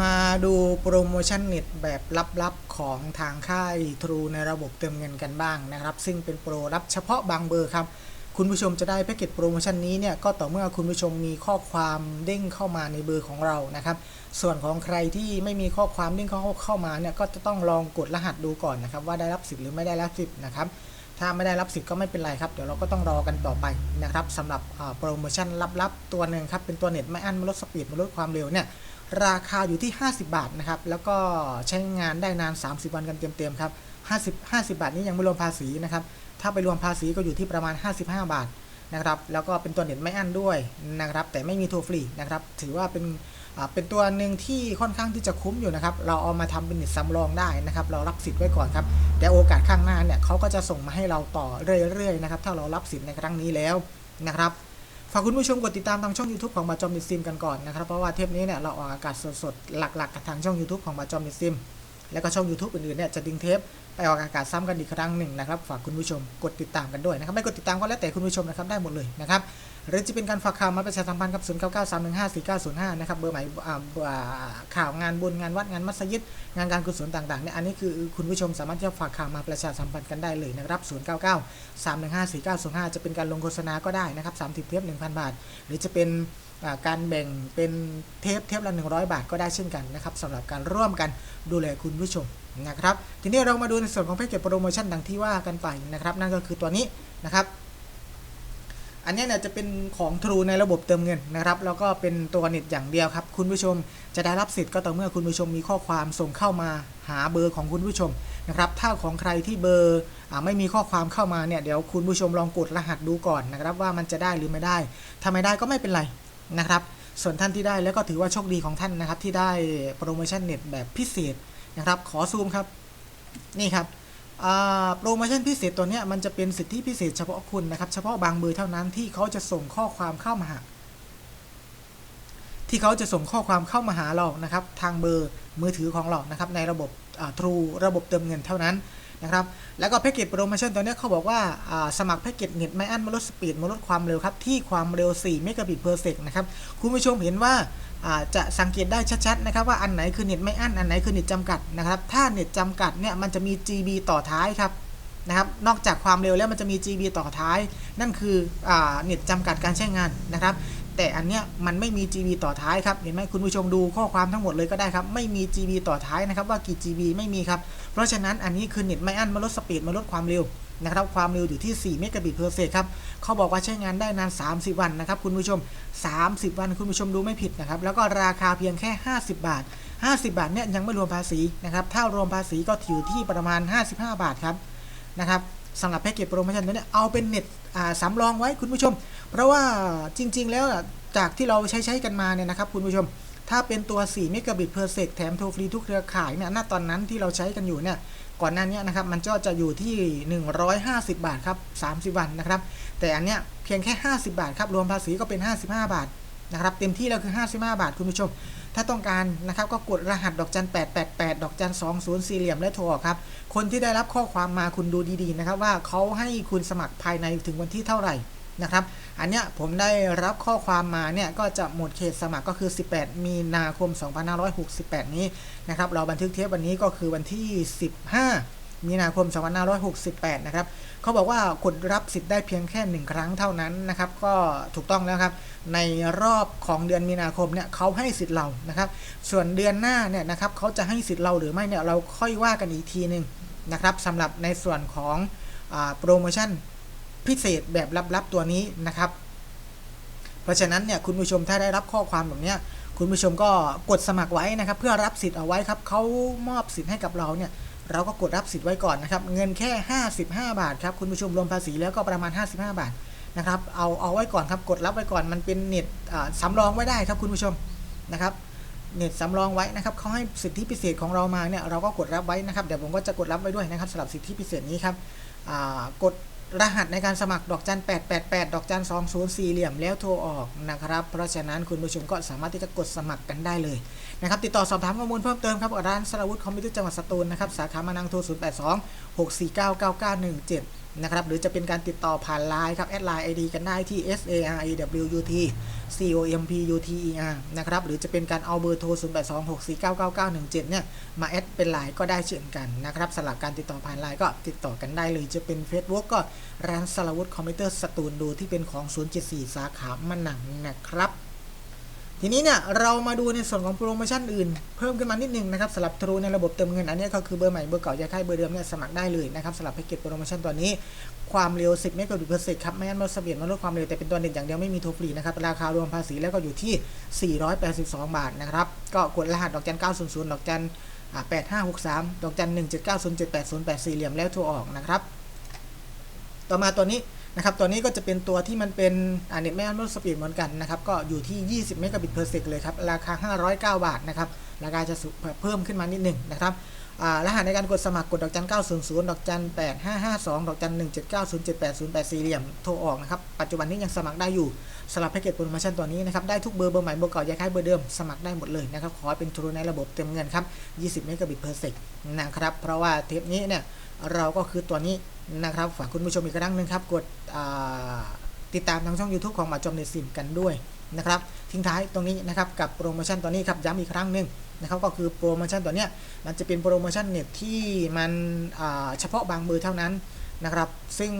มาดูโปรโมชั่นเน็ตแบบลับๆ ของทางค่าย True ในระบบเติมเงินกันบ้างนะครับ ซึ่งเป็นโปรรับเฉพาะบางเบอร์ครับ คุณผู้ชมจะได้แพ็กเกจโปรโมชั่นนี้เนี่ย ก็ต่อเมื่อคุณผู้ชมมีข้อความเด้งเข้ามาในเบอร์ของเรานะครับ ส่วนของใครที่ไม่มีข้อความเด้งเข้าเข้ามาเนี่ย ก็จะต้องลองกดรหัสดูก่อนนะครับ ว่าได้รับสิทธิ์หรือไม่ได้รับสิทธิ์นะครับถ้าไม่ได้รับสิทธิ์ก็ไม่เป็นไรครับ เดี๋ยวเราก็ต้องรอกันต่อไปนะครับสำหรับโปรโมชั่นลับๆ ตัวหนึ่งครับ เป็นตัวเน็ตไม่อั้นไม่ลดสปีดไม่ลดความเร็วเนี่ย ราคาอยู่ที่ 50 บาทนะครับ แล้วก็ใช้งานได้นาน 30 วันกันเต็มๆครับ50 50 บาทนี้ยังไม่รวมภาษีนะครับ ถ้าไปรวมภาษีก็อยู่ที่ประมาณ 55 บาทนะครับ แล้วก็เป็นตัวเน็ตไม่อั้นด้วยนะครับ แต่ไม่มีโทรฟรีนะครับ ถือว่าเป็นเป็นตัวหนึ่งที่ค่อนข้างที่จะคุ้มอยู่นะครับ เราเอามาทำเป็นเน็ตสำรองได้นะครับ เรารับสิทธิ์ไว้ก่อนครับเดี๋ยวโอกาสข้างหน้าเนี่ยเขาก็จะส่งมาให้เราต่อเรื่อยๆนะครับ ถ้าเรารับสิทธิ์ในครั้งนี้แล้วนะครับ ฝากคุณผู้ชมกดติดตามทางช่อง YouTube ของบาจอมดิซิมกันก่อนนะครับ เพราะว่าเทปนี้เนี่ยเราออกอากาศสดๆ หลักๆกับทางช่อง YouTube ของบาจอมดิซิม แล้วก็ช่อง YouTube อื่นๆเนี่ยจะดึงเทปไปออกอากาศซ้ำกันอีกครั้งหนึ่งนะครับ ฝากคุณผู้ชมกดติดตามกันด้วยนะครับ ไม่กดติดตามก็แล้วแต่คุณผู้ชมนะครับได้หมดเลยนะครับ หรือจะเป็นการฝากข่าวมาประชาสัมพันธ์กับ 0 9 9 3 1 5 4 9 0 5 นะครับ เบอร์หมายข่าวงานบุญงานวัดงานมัสยิด งานการกุศลต่างๆเนี่ยอันนี้คือคุณผู้ชมสามารถจะฝากข่าวมาประชาสัมพันธ์กันได้เลยนะครับ 0 9 9 3 1 5 4 9 0 5 จะเป็นการลงโฆษณาก็ได้นะครับ30เทป1,000 บาท หรือจะเป็นการแบ่งเป็นเทปเทปละ 100 บาทก็ได้เช่นกันนะครับสำหรับการร่วมกันดูแลคุณผู้ชมนะครับ ทีนี้เรามาดูในส่วนของแพ็กเกจโปรโมชั่นดังที่ว่ากันไปนะครับ นั่นก็คือตัวนี้นะครับ อันนี้เนี่ยจะเป็นของ True ในระบบเติมเงินนะครับ แล้วก็เป็นตัวเน็ตอย่างเดียวครับ คุณผู้ชมจะได้รับสิทธิ์ก็ต่อเมื่อคุณผู้ชมมีข้อความส่งเข้ามาหาเบอร์ของคุณผู้ชมนะครับถ้าของใครที่เบอร์อไม่มีข้อความเข้ามาเนี่ยเดี๋ยวคุณผู้ชมลองกดรหัสดูก่อนนะครับว่ามันจะได้หรือไม่ได้ ถ้าไม่ได้ก็ไม่เป็นไรนะครับ ส่วนท่านที่ได้แล้วก็ถือว่าโชคดีของท่านนะครับที่ได้โปรโมชั่นเน็ตแบบพิเศษนะครับขอซูมครับนี่ครับ โปรโมชั่นพิเศษตัวนี้มันจะเป็นสิทธิพิเศษเฉพาะคุณนะครับเฉพาะบางเบอร์เท่านั้นที่เขาจะส่งข้อความเข้ามาหาที่เขาจะส่งข้อความเข้ามาหาเรานะครับ ทางเบอร์มือถือของเรานะครับในระบบ True ระบบเติมเงินเท่านั้น นะครับ แล้วก็แพ็กเกจโปรโมชั่นตัวนี้เขาบอกว่าสมัครแพ็กเกจเน็ตไม่อั้นมาลดสปีดมาลดความเร็วครับ ที่ความเร็ว 4 เมกะบิตเพอร์เซกนะครับ คุณผู้ชมเห็นว่าจะสังเกตได้ชัดๆนะครับว่าอันไหนคือเน็ตไม่อั้น อันไหนคือเน็ตจำกัดนะครับ ถ้าเน็ตจำกัดเนี่ยมันจะมี GB ต่อท้ายครับนะครับ นอกจากความเร็วแล้วมันจะมี GB ต่อท้าย นั่นคืออเน็ตจำกัดการใช้งานนะครับแต่อันเนี้ยมันไม่มี GB ต่อท้ายครับ เห็นไหมคุณผู้ชมดูข้อความทั้งหมดเลยก็ได้ครับ ไม่มี GB ต่อท้ายนะครับว่ากี่ GB ไม่มีครับ ราะฉะนั้นอันนี้คือเน็ตไม่อั้นมาลดสปีดมาลดความเร็วนะครับความเร็วอยู่ที่ 4 เมกะบิตเพอร์เซกครับเขาบอกว่าใช้งานได้นาน 30 วันนะครับคุณผู้ชม 30 วันคุณผู้ชมดูไม่ผิดนะครับ แล้วก็ราคาเพียงแค่ 50 บาท 50 บาทเนี่ยยังไม่รวมภาษีนะครับ ถ้ารวมภาษีก็อยู่ที่ประมาณ 55 บาทครับนะครับสำหรับแพ็กเกจโปรโมชั่นตัวเนี้ยเอาเป็นเน็ตสำรองไว้คุณผู้ชม เพราะว่าจริง ๆ แล้วจากที่เราใช้ใช้กันมาเนี่ยนะครับคุณผู้ชม ถ้าเป็นตัว4เมกะบิตเพอร์เซกแถมโทรฟรีทุกเครือข่ายเนี่ย ณ ตอนนั้นที่เราใช้กันอยู่เนี่ย ก่อนหน้านี้นะครับ มันก็จะอยู่ที่ 150 บาทครับ 30 วันนะครับ แต่อันเนี้ยเพียงแค่ 50 บาทครับ รวมภาษีก็เป็น 55 บาทนะครับ เต็มที่แล้วคือ 55 บาทคุณผู้ชม ถ้าต้องการนะครับก็กดรหัสดอกจัน 888 ดอกจัน 20 สี่เหลี่ยมและโทรอครับ คนที่ได้รับข้อความมาคุณดูดีๆนะครับว่าเขาให้คุณสมัครภายในถึงวันที่เท่าไหร่ นะครับ อันเนี้ยผมได้รับข้อความมาเนี่ยก็จะหมดเขตสมัครก็คือ 18 มีนาคม 2568 นี้นะครับเราบันทึกเทปวันนี้ก็คือวันที่ 15 มีนาคม 2568 นะครับเขาบอกว่ากดรับสิทธิ์ได้เพียงแค่หนึ่งครั้งเท่านั้นนะครับก็ถูกต้องแล้วครับในรอบของเดือนมีนาคมเนี่ยเขาให้สิทธิ์เรานะครับ ส่วนเดือนหน้าเนี่ยนะครับเขาจะให้สิทธิ์เราหรือไม่เนี่ยเราค่อยว่ากันอีกทีหนึ่งนะครับสำหรับในส่วนของอโปรโมชั่น พิเศษแบบลับๆตัวนี้นะครับ เพราะฉะนั้นเนี่ยคุณผู้ชมถ้าได้รับข้อความแบบนี้คุณผู้ชมก็กดสมัครไว้นะครับ เพื่อรับสิทธิ์เอาไว้ครับเขามอบสิทธิ์ให้กับเราเนี่ยเราก็กดรับสิทธิ์ไว้ก่อนนะครับ เงินแค่ 55 บาทครับคุณผู้ชมรวมภาษีแล้วก็ประมาณ 55 บาทนะครับเอาเอาไว้ก่อนครับกดรับไว้ก่อนมันเป็นเน็ตสำรองไว้ได้ครับคุณผู้ชมนะครับเน็ตสำรองไว้นะครับเขาให้สิทธิพิเศษของเรามาเนี่ยเราก็กดรับไว้นะครับเดี๋ยวผมก็จะกดรับไว้ด้วยนะครับสำหรับสิทธิพิเศษนี้ครับกด รหัสในการสมัครดอกจัน 888 ดอกจัน 204เหลี่ยมแล้วโทรออกนะครับ เพราะฉะนั้นคุณผู้ชมก็สามารถที่จะกดสมัครกันได้เลยนะครับติดต่อสอบถามข้อมูลเพิ่มเติมครับร้านสราวุธคอมพิวเตอร์จังหวัดสตูลนะครับสาขามานังโทร 082 649 9917 นะครับ หรือจะเป็นการติดต่อผ่านไลน์ครับแอดไลน์ ID กันได้ที่ S A R A W U T C O M P U T E R นะครับ หรือจะเป็นการเอาเบอร์โทร 0 8 2 6 4 9 9 9 1 7 เนี่ย มาแอดเป็นไลน์ก็ได้เช่นกันนะครับสำหรับการติดต่อผ่านไลน์ก็ติดต่อกันได้เลย จะเป็น Facebook ก็ร้านสลาวุธคอมพิวเตอร์สตูนดูที่เป็นของ 074 สาขามันหนังนะครับ ทีนี้เนี่ยเรามาดูในส่วนของโปรโมชั่นอื่น เพิ่มขึ้นมานิดนึงนะครับสำหรับทรูในระบบเติมเงินอันนี้ก็คือเบอร์ใหม่เบอร์เก่าย้ายค่ายเบอร์เดิมเนี่ยสมัครได้เลยนะครับสำหรับแพ็กเกจโปรโมชั่นตัวนี้ความเร็ว 10 เมกะบิตเปอร์เซกครับไม่งั้นมันเสบียดมันลดความเร็วแต่เป็นตัวเน็ตอย่างเดียวไม่มีโทรฟรีนะครับราคารวมภาษีแล้วก็อยู่ที่ 482 บาทนะครับก็กดรหัสดอกจัน 900 ดอกจันอ่า8563 ดอกจัน 179078084 เหลี่ยมแล้วโทรออกนะครับต่อมาตัวนี้ นะครับตัวนี้ก็จะเป็นตัวที่มันเป็นอ่าเน็ตแม่อันลดสปีดเหมือนกันนะครับก็อยู่ที่ 20 เมกะบิตเพอร์เซกเลยครับ ราคา 509 บาทนะครับ ราคาจะสูเพิ่มขึ้นมานิดหนึ่งนะครับ รหัสในการกดสมัครกดดอกจัน 900 ดอกจัน 8552 ดอกจัน 179078084 เหลี่ยม โทรออกนะครับ ปัจจุบันนี้ยังสมัครได้อยู่สำหรับแพ็กเกจโปรโมชั่นตัวนี้นะครับ ได้ทุกเบอร์เบอร์ใหม่เบอร์เก่าย้ายค่ายเบอร์เดิม สมัครได้หมดเลยนะครับ ขอเป็นทรูในระบบเต็มเงินครับ 20 เมกะบิตเพอร์เซกนะครับ เพราะว่าเทปนี้เนี่ยเราก็คือตัวนี้นะครับ ฝากคุณผู้ชมอีกครั้งหนึ่งครับ กดติดตามทางช่อง YouTube ของหมาจอมเน็ตซิมกันด้วย นะครับทิ้งท้ายตรงนี้นะครับกับโปรโมชั่นตัวนี้ครับย้ำอีกครั้งหนึ่งนะครับก็คือโปรโมชั่นตัวเนี้ยมันจะเป็นโปรโมชั่นเน็ตที่มันเฉพาะบางเบอร์เท่านั้นนะครับซึ่ง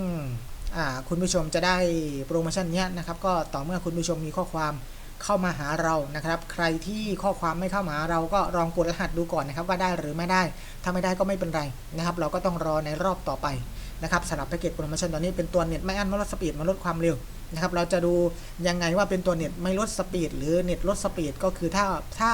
คุณผู้ชมจะได้โปรโมชั่นนี้นะครับก็ต่อเมื่อคุณผู้ชมมีข้อความเข้ามาหาเรานะครับ ใครที่ข้อความไม่เข้ามาเราก็ลองกดรหัสดูก่อนนะครับว่าได้หรือไม่ได้ ถ้าไม่ได้ก็ไม่เป็นไรนะครับ เราก็ต้องรอในรอบต่อไปนะครับสำหรับแพ็กเกจโปรโมชั่นตัวนี้เป็นตัวเน็ตไม่อั้นไม่ลดสปีดม่ลดความเร็ว นะครับเราจะดูยังไงว่าเป็นตัวเน็ตไม่ลดสปีดหรือเน็ตลดสปีดก็คือถ้าถ้า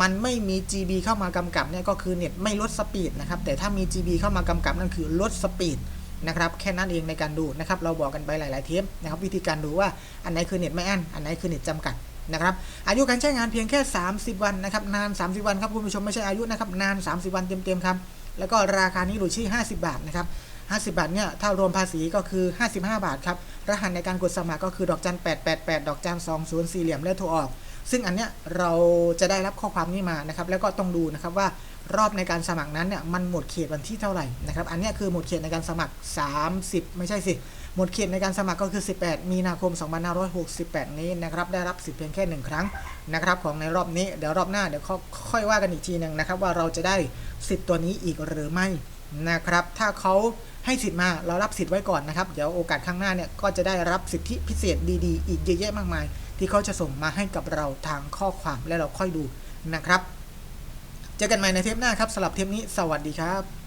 มันไม่มี GB เข้ามากำกับเนี่ยก็คือเน็ตไม่ลดสปีดนะครับแต่ถ้ามี GB เข้ามากำกับนั่นคือลดสปีดนะครับแค่นั้นเองในการดูนะครับเราบอกกันไปหลายๆเทปนะครับวิธีการดูว่าอันไหนคือเน็ตไม่อั้นอันไหนคือเน็ตจำกัดนะครับอายุการใช้งานเพียงแค่ 30 วันนะครับนาน 30 วันครับคุณผู้ชมไม่ใช่อายุนะครับนาน 30 วันเต็มๆครับแล้วก็ราคานี้อยู่ที่ 50 บาทนะครับ 50 บาทเนี่ยถ้ารวมภาษีก็คือ 55 บาทครับ รหัสในการกดสมัครก็คือดอกจัน 888 ดอกจัน 20 สี่เหลี่ยมและโทรออก ซึ่งอันเนี้ยเราจะได้รับข้อความนี้มานะครับ แล้วก็ต้องดูนะครับว่ารอบในการสมัครนั้นเนี่ยมันหมดเขตวันที่เท่าไหร่นะครับ อันเนี้ยคือหมดเขตในการสมัคร 30 ไม่ใช่สิ หมดเขตในการสมัครก็คือ 18 มีนาคม 2568 นี้นะครับ ได้รับสิทธิ์เพียงแค่หนึ่งครั้งนะครับของในรอบนี้ เดี๋ยวรอบหน้าเดี๋ยวค่อยว่ากันอีกทีหนึ่งนะครับว่าเราจะได้สิทธิ์ตัวนี้อีกหรือไม่ นะครับ ถ้าเขาให้สิทธิ์มาเรารับสิทธิ์ไว้ก่อนนะครับ เดี๋ยวโอกาสข้างหน้าเนี่ยก็จะได้รับสิทธิพิเศษดีๆ อีกเยอะแยะมากมาย ที่เขาจะส่งมาให้กับเราทางข้อความและเราค่อยดูนะครับ เจอกันใหม่ในเทปหน้าครับสำหรับเทปนี้สวัสดีครับ